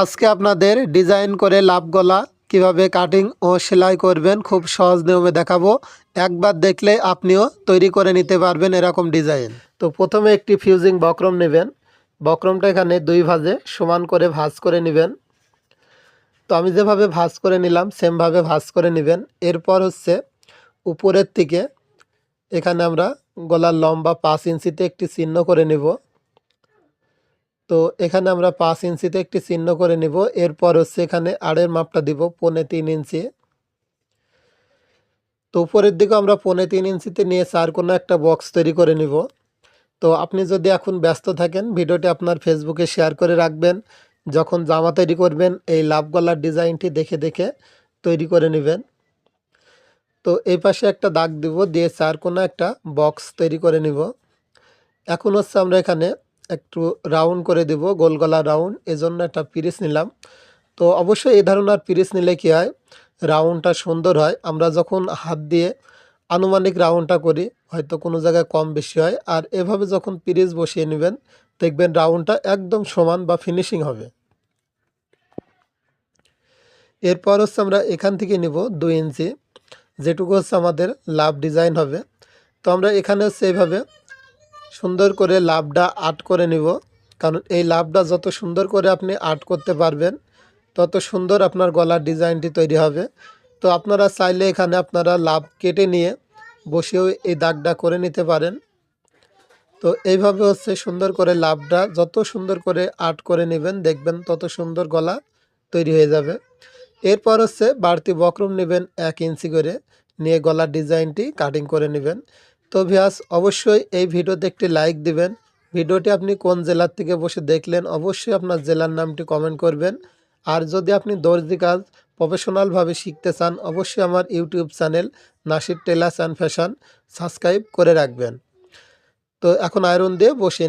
আজকে আপনাদের ডিজাইন করে লাভ গলা কীভাবে কাটিং ও সেলাই করবেন খুব সহজ নিয়মে দেখাবো। একবার দেখলে আপনিও তৈরি করে নিতে পারবেন এরকম ডিজাইন। তো প্রথমে একটি ফিউজিং বক্রম নেবেন। বক্রমটা এখানে দুই ভাজে সমান করে ভাঁজ করে নেবেন। তো আমি যেভাবে ভাঁজ করে নিলাম, সেমভাবে ভাঁজ করে নেবেন। এরপর হচ্ছে উপরের থেকে এখানে আমরা গলার লম্বা পাঁচ ইঞ্চিতে একটি চিহ্ন করে নেব। তো এখানে আমরা পাঁচ ইঞ্চিতে একটি চিহ্ন করে নিব। এরপর হচ্ছে এখানে আড়ের মাপটা দিব, পৌনে তিন ইঞ্চি। তো উপরের দিকে আমরা পৌনে তিন ইঞ্চিতে নিয়ে চার কোনো একটা বক্স তৈরি করে নিব। তো আপনি যদি এখন ব্যস্ত থাকেন, ভিডিওটি আপনার ফেসবুকে শেয়ার করে রাখবেন। যখন জামা তৈরি করবেন, এই লাভ গলার ডিজাইনটি দেখে দেখে তৈরি করে নেবেন। তো এই পাশে একটা দাগ দিব, দিয়ে চার কোনো একটা বক্স তৈরি করে নিব। এখন হচ্ছে আমরা এখানে একটু রাউন্ড করে দেব, গোল গলা রাউন্ড এজন্য একটা পিরিস নিলাম। তো অবশ্যই এই ধরনের পিরিস নিলে কি হয় রাউন্ডটা সুন্দর হয়। আমরা যখন হাত দিয়ে আনুমানিক রাউন্ডটা করি, হয়তো কোনো জায়গায় কম বেশি হয়। আর এভাবে যখন পিরিস বসিয়ে নেবেন, দেখবেন রাউন্ডটা একদম সমান বা ফিনিশিং হবে। এরপর হচ্ছে আমরা এখান থেকে নিব দুই ইঞ্চি, যেটুকু হচ্ছে আমাদের লাভ ডিজাইন হবে। তো আমরা এখানে হচ্ছে এইভাবে সুন্দর করে লাভটা আর্ট করে নিব। কারণ এই লাভটা যত সুন্দর করে আপনি আর্ট করতে পারবেন, তত সুন্দর আপনার গলার ডিজাইনটি তৈরি হবে। তো আপনারা চাইলে এখানে আপনারা লাভ কেটে নিয়ে বসেও এই দাগটা করে নিতে পারেন। তো এইভাবে হচ্ছে সুন্দর করে লাভটা যত সুন্দর করে আর্ট করে নেবেন, দেখবেন তত সুন্দর গলা তৈরি হয়ে যাবে। এরপর হচ্ছে বাড়তি বক্রম নেবেন এক ইঞ্চি করে, নিয়ে গলার ডিজাইনটি কাটিং করে নেবেন। তো ভিয়াস, অবশ্যই এই ভিডিওতে একটি লাইক দিবেন। ভিডিওটি আপনি কোন জেলার থেকে বসে দেখলেন, অবশ্যই আপনার জেলার নামটি কমেন্ট করবেন। আর যদি আপনি দর্জি কাজ প্রফেশনালভাবে শিখতে চান, অবশ্যই আমার YouTube channel Nasir tailors and fashion subscribe করে রাখবেন। তো এখন আয়রন দিয়ে বসে